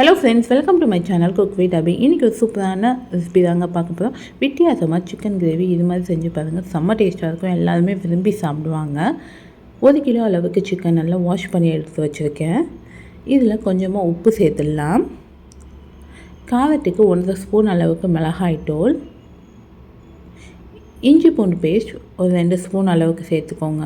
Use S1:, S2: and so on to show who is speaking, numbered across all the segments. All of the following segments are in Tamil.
S1: Hello friends welcome to my channel cook with Abi இன்றைக்கி ஒரு சூப்பரான ரெசிபி தாங்க பார்க்க போகிறோம் வித்தியாசமாக சிக்கன் கிரேவி இது மாதிரி செஞ்சு பாருங்கள் செம்ம டேஸ்ட்டாக இருக்கும். எல்லாருமே விரும்பி சாப்பிடுவாங்க. ஒரு கிலோ அளவுக்கு சிக்கன் நல்லா வாஷ் பண்ணி எடுத்து வச்சுருக்கேன். இதில் கொஞ்சமாக உப்பு சேர்த்துடலாம். காரத்துக்கு ஒன்றரை ஸ்பூன் அளவுக்கு மிளகாய் தூள். இஞ்சி பூண்டு பேஸ்ட் ஒரு ரெண்டு ஸ்பூன் அளவுக்கு சேர்த்துக்கோங்க.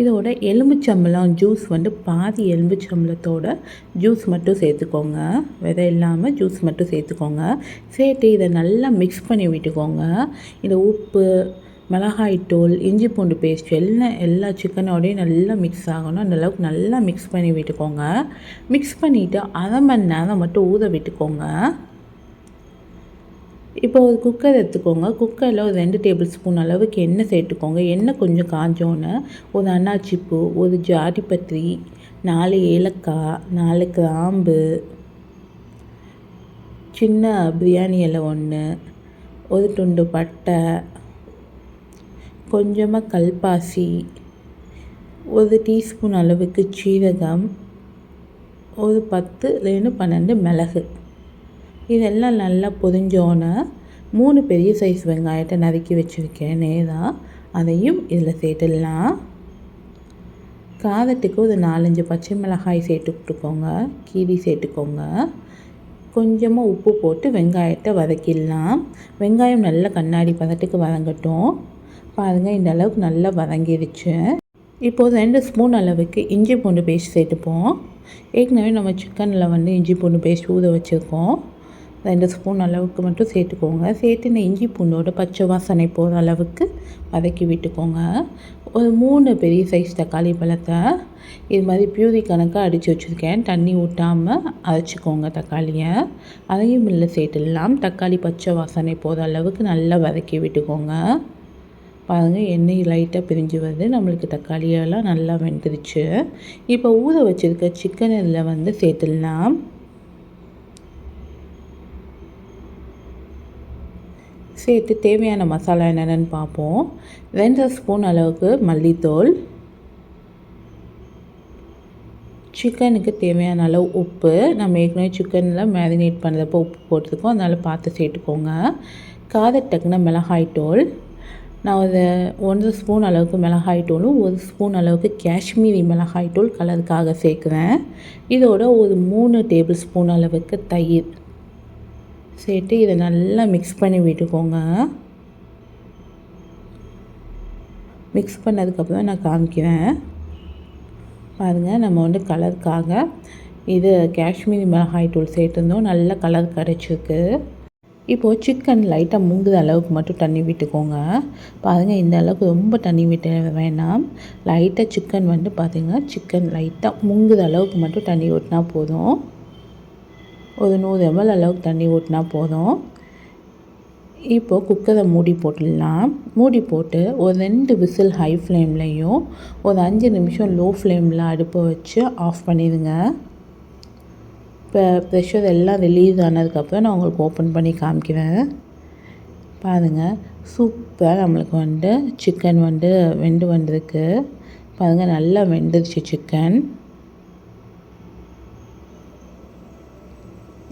S1: இதோட எலும்புச்சம்பளம் ஜூஸ் வந்து பாதி எலும்புச்சம்பளத்தோட ஜூஸ் மட்டும் சேர்த்துக்கோங்க. விதை இல்லாமல் ஜூஸ் மட்டும் சேர்த்துக்கோங்க. சேர்த்து இதை நல்லா மிக்ஸ் பண்ணி விட்டுக்கோங்க. இந்த உப்பு மிளகாய்த்தூள் இஞ்சி பூண்டு பேஸ்ட் எல்லாம் எல்லா சிக்கனோடையும் நல்லா மிக்ஸ் ஆகணும். அந்தளவுக்கு நல்லா மிக்ஸ் பண்ணி விட்டுக்கோங்க. மிக்ஸ் பண்ணிவிட்டு அரை மணி நேரம் மட்டும் ஊற விட்டுக்கோங்க. இப்போ ஒரு குக்கர் எடுத்துக்கோங்க. குக்கரில் ஒரு ரெண்டு டேபிள் ஸ்பூன் அளவுக்கு எண்ணெய் சேர்த்துக்கோங்க. எண்ணெய் கொஞ்சம் காஞ்சோன்னே ஒரு அன்னாச்சிப்பூ ஒரு ஜாதிபத்திரி நாலு ஏலக்காய் நாலு கிராம்பு சின்ன பிரியாணி இலை ஒன்று ஒரு துண்டு பட்டை கொஞ்சமாக கல்பாசி ஒரு டீஸ்பூன் அளவுக்கு சீரகம் ஒரு பத்து பத்துலேருந்து பன்னெண்டு மிளகு. இதெல்லாம் நல்லா பொதிஞ்சோன்னே மூணு பெரிய சைஸ் வெங்காயத்தை நறுக்கி வச்சுருக்கேன் நேராக அதையும் இதில் சேர்த்துடலாம். காரத்துக்கு ஒரு நாலஞ்சு பச்சை மிளகாய் சேர்த்துக்கிட்டுக்கோங்க கீரி சேர்த்துக்கோங்க. கொஞ்சமாக உப்பு போட்டு வெங்காயத்தை வதக்கிடலாம். வெங்காயம் நல்லா கண்ணாடி பதத்துக்கு வதங்கட்டும். பாருங்கள் இந்த அளவுக்கு நல்லா வதங்கிடுச்சு இப்போது ரெண்டு ஸ்பூன் அளவுக்கு இஞ்சி பூண்டு பேஸ்ட் சேர்த்துப்போம். ஏற்கனவே நம்ம சிக்கனில் வந்து இஞ்சி பூண்டு பேஸ்ட் ஊற வச்சுருக்கோம். ரெண்டு ஸ்பூன் அளவுக்கு மட்டும் சேர்த்துக்கோங்க. சேர்த்து இந்த இஞ்சி பூண்டோட பச்சை வாசனை போகிற அளவுக்கு வதக்கி விட்டுக்கோங்க. ஒரு மூணு பெரிய சைஸ் தக்காளி பழத்தை இது மாதிரி பியூரி கணக்காக அடித்து வச்சுருக்கேன். தண்ணி ஊட்டாமல் அரைச்சிக்கோங்க தக்காளியை. அதையும் இல்லை சேர்த்துடலாம். தக்காளி பச்சை வாசனை போகிற அளவுக்கு நல்லா வதக்கி விட்டுக்கோங்க. பாருங்கள் எண்ணெய் லைட்டாக பிரிஞ்சு வருது. நம்மளுக்கு தக்காளியெல்லாம் நல்லா வெந்துருச்சு. இப்போ ஊற வச்சுருக்க சிக்கன் இதில் வந்து சேர்த்துடலாம். சேர்த்து தேவையான மசாலா என்னென்னு பார்ப்போம். ரெண்டு ஸ்பூன் அளவுக்கு மல்லித்தூள். சிக்கனுக்கு தேவையான அளவு உப்பு. நம்ம ஏற்கனவே சிக்கனில் மேரினேட் பண்ணுறப்போ உப்பு போட்டிருக்கோம். அதனால் பார்த்து சேர்த்துக்கோங்க. காதை மிளகாய் தூள். நான் ஒரு ஒன்றரை ஸ்பூன் அளவுக்கு மிளகாய் தூளும் ஒரு ஸ்பூன் அளவுக்கு காஷ்மீரி மிளகாய் தூள் கலருக்காக சேர்க்குறேன். இதோட ஒரு மூணு டேபிள் ஸ்பூன் அளவுக்கு தயிர். சேர்த்து இதை நல்லா மிக்ஸ் பண்ணி விட்டுக்கோங்க. மிக்ஸ் பண்ணதுக்கப்புறம் நான் காமிக்கிறேன். பாருங்கள் நம்ம வந்து கலருக்காக இது காஷ்மீரி மிளகாய் தூள் சேர்த்துருந்தோம். நல்ல கலர் கிடச்சிருக்கு இப்போது சிக்கன் லைட்டாக மூங்குற அளவுக்கு மட்டும் தண்ணி விட்டுக்கோங்க. பாருங்கள் இந்த அளவுக்கு ரொம்ப தண்ணி விட்டு வேணாம். லைட்டாக சிக்கன் வந்து பார்த்திங்கன்னா சிக்கன் லைட்டாக மூங்குற அளவுக்கு மட்டும் தண்ணி ஊற்றினா போதும். ஒரு நூறு எம்எல் அளவுக்கு தண்ணி ஊற்றினா போதும். இப்போது குக்கரை மூடி போட்டுடலாம். மூடி போட்டு ஒரு ரெண்டு விசில் ஹை ஃப்ளேம்லேயும் ஒரு அஞ்சு நிமிஷம் லோ ஃப்ளேமில் அடுப்பை வச்சு ஆஃப் பண்ணிடுங்க. இப்போ ப்ரெஷர் எல்லாம் ரிலீஸ் ஆனதுக்கப்புறம் நான் உங்களுக்கு ஓப்பன் பண்ணி காமிக்கிறேன். பாருங்கள் சூப்பராக நம்மளுக்கு வந்து சிக்கன் வந்து வெந்து வந்திருக்கு. பாருங்கள் நல்லா வெந்துருச்சு சிக்கன்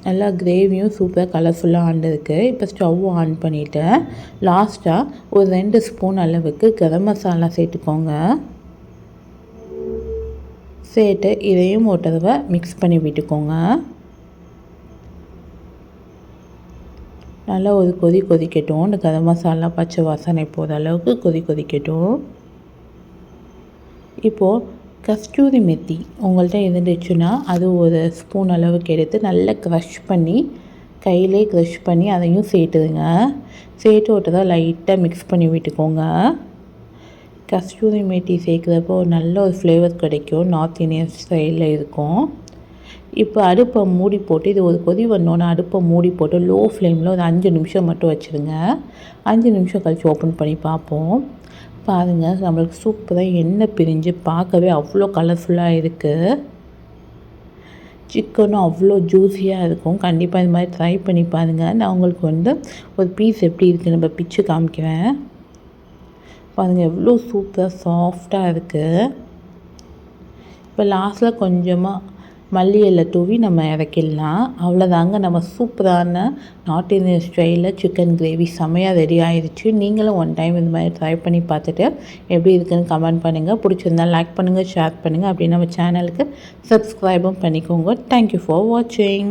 S1: நல்லா கிரேவியும் சூப்பராக கலர்ஃபுல்லாக ஆண்டிருக்கு இப்போ ஸ்டவ் ஆன் பண்ணிவிட்டேன் லாஸ்ட்டாக ஒரு ரெண்டு ஸ்பூன் அளவுக்கு கரம் மசாலா சேர்த்துக்கோங்க. சேர்த்து இதையும் ஒரு தடவை மிக்ஸ் பண்ணி விட்டுக்கோங்க. நல்லா ஒரு கொதி கொதிக்கட்டும். இந்த கரம் மசாலா பச்சை வாசனை போகிற அளவுக்கு கொதி கொதிக்கட்டும். இப்போது கஸ்தூரி மெத்தி உங்கள்கிட்ட இருந்துச்சுன்னா அது ஒரு ஸ்பூன் அளவுக்கு எடுத்து நல்லா க்ரஷ் பண்ணி கையிலே க்ரஷ் பண்ணி அதையும் சேர்த்துடுங்க சேர்த்து விட்டதாக லைட்டாக மிக்ஸ் பண்ணி விட்டுக்கோங்க. கஸ்தூரி மெத்தி சேர்க்குறப்போ நல்ல ஒரு ஃப்ளேவர் கிடைக்கும். நார்த் இந்தியன் ஸ்டைலில் இருக்கும். இப்போ அடுப்பை மூடி போட்டு இது ஒரு கொதி வந்தோன்னே அடுப்பை மூடி போட்டு லோ ஃப்ளேமில் ஒரு அஞ்சு நிமிஷம் மட்டும் வச்சுருங்க. அஞ்சு நிமிஷம் கழித்து ஓப்பன் பண்ணி பார்ப்போம். பாருங்கள் நம்மளுக்கு சூப்பராக எண்ணெய் பிரிஞ்சு பார்க்கவே அவ்வளோ கலர்ஃபுல்லாக இருக்குது சிக்கனும் அவ்வளோ ஜூஸியாக இருக்கும். கண்டிப்பாக இது மாதிரி ட்ரை பண்ணி பாருங்கள் நான் உங்களுக்கு வந்து ஒரு பீஸ் எப்படி இருக்குது நம்ம பிச்சு காமிக்கிறேன். பாருங்கள் எவ்வளோ சூப்பராக சாஃப்டாக இருக்குது இப்போ லாஸ்ட்டில் கொஞ்சமாக மல்லி இலை தூவி நம்ம இறக்கிடலாம். அவ்வளோதாங்க நம்ம சூப்பரான நார்த் இந்தியன் ஸ்டைலில் சிக்கன் கிரேவி. செம்மையாக ரெடி ஆயிடுச்சு நீங்களும் ஒன் டைம் இந்த மாதிரி ட்ரை பண்ணி பார்த்துட்டு எப்படி இருக்குன்னு கமெண்ட் பண்ணுங்கள் பிடிச்சிருந்தா லைக் பண்ணுங்கள் ஷேர் பண்ணுங்கள் அப்படி நம்ம சேனலுக்கு சப்ஸ்கிரைபும் பண்ணிக்கோங்க. தேங்க்யூ ஃபார் வாட்சிங்